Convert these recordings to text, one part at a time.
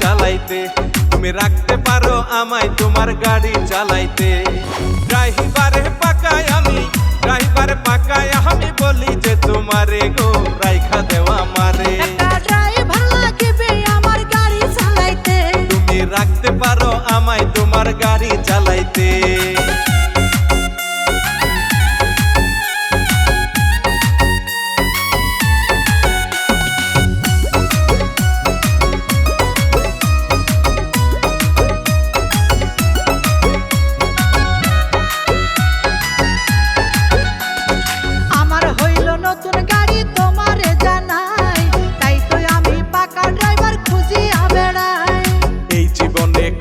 চালাইতে। তুমি রাখতে পারো আমায় তোমার গাড়ি চালাইতে। ড্রাইভারে পাকায় আমি ড্রাইভার পাকায় আমি বলি যে তোমারে গো রাইখা দেওয়া মারে গাড়ি রাখতে পারো আমায় তোমার গাড়ি চালাইতে।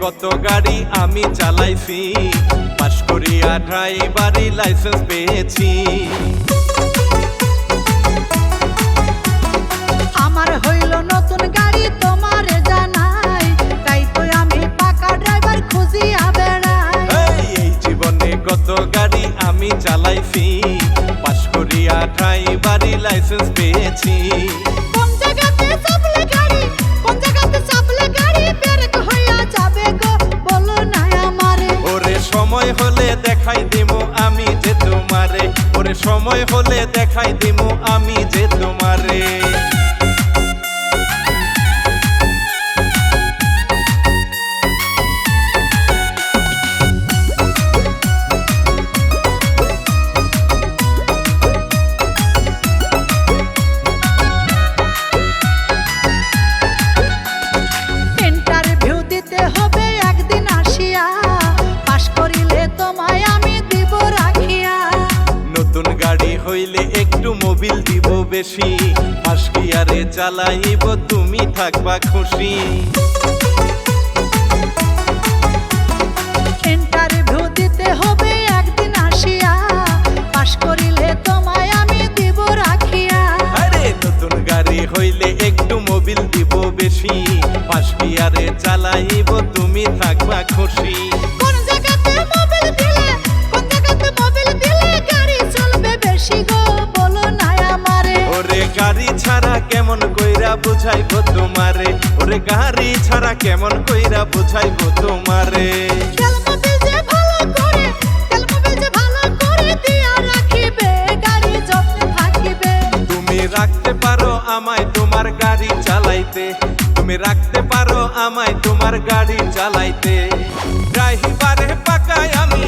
কত গাড়ি আমি চালাইছি। পাশ করিয়া ড্রাইভারি লাইসেন্স পেয়েছি। আমার হইল নতুন গাড়ি তোমারে জানাই। তাই তো আমি পাকা ড্রাইভার খুঁজিয়া বেড়াই। এই এই জীবনে কত গাড়ি আমি চালাইছি। পাশ করিয়া ড্রাইভারি লাইসেন্স পেয়েছি। কোন জায়গাতে সময় হলে দেখাই দিব আমি যে তোমারে। ওরে সময় হলে দেখাই দিব আমি যে তোমারে। মোবিল দিব বেশি। গিয়ারে চালাইব তুমি থাকবা খুশি। ইন্টারভিউ দিতে হবে একদিন আসিয়া। পাশ করিলে তোমায় আমি দিব রাখিয়া। আরে নতুন গাড়ি হইলে একটু মোবিল দিব বেশি। চালাইব তুমি থাকবা খুশি। কোন বুঝাইব তোমারে? ওরে গাড়ি ছাড়া কেমন কইরা বুঝাইব তোমারে? রাখতে পারো আমায় তোমার গাড়ি চালাইতে। তুমি রাখতে পারো আমায় তোমার গাড়ি চালাইতে। ড্রাইভারে পাকায় আমি